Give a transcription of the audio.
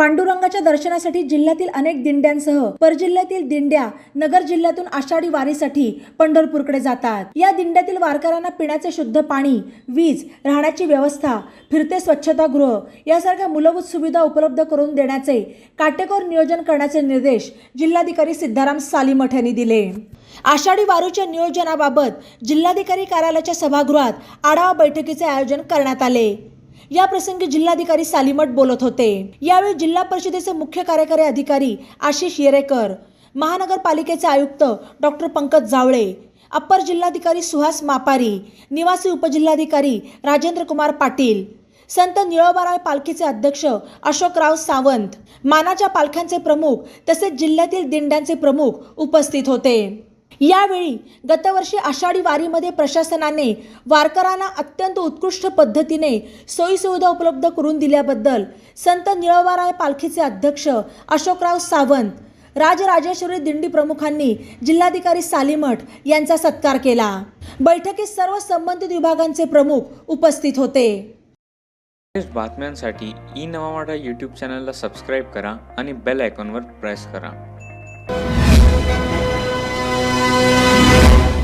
पांडुरंगाच्या दर्शनासाठी जिल्ह्यातील अनेक दिंड्यांसह परजिल्ह्यातील दिंड्या नगर जिल्ह्यातून आषाढी वारीसाठी पंढरपूरकडे जातात. या दिंड्यातील वारकऱ्यांना पिण्याचे शुद्ध पाणी वीज राहण्याची व्यवस्था फिरते स्वच्छतागृह यासारख्या मूलभूत सुविधा उपलब्ध करून देण्याचे काटेकोर नियोजन करण्याचे निर्देश जिल्हाधिकारी सिद्धाराम सालीमठ यांनी दिले. आषाढी वारूच्या नियोजनाबाबत जिल्हाधिकारी कार्यालयाच्या सभागृहात आढावा बैठकीचे आयोजन करण्यात आले. या प्रसंगी जिल्हाधिकारी सालीमठ बोलत होते. यावेळी जिल्हा परिषदेचे मुख्य कार्यकारी अधिकारी आशिष येरेकर महानगरपालिकेचे आयुक्त डॉक्टर पंकज जावळे अप्पर जिल्हाधिकारी सुहास मापारी निवासी उपजिल्हाधिकारी राजेंद्र कुमार पाटील संत निळोबाराय पालखीचे अध्यक्ष अशोकराव सावंत मानाच्या पालख्यांचे प्रमुख तसेच जिल्ह्यातील दिंड्यांचे प्रमुख उपस्थित होते. यावेळी गतवर्षी आषाढी वारीमध्ये प्रशासनाने वारकऱ्यांना अत्यंत उत्कृष्ट पद्धतीने सोयीसुविधा उपलब्ध करून दिल्याबद्दल संत निळवाराय पालखीचे अध्यक्ष अशोकराव सावंत राजराजेश्वरी दिंडी प्रमुखांनी जिल्हाधिकारी सालीमठ यांचा सत्कार केला. बैठकीत सर्व संबंधित विभागांचे प्रमुख उपस्थित होते. बातम्यांसाठी ई नवा यूट्यूब चॅनलला सबस्क्राईब करा आणि बेल आयकॉनवर प्रेस करा.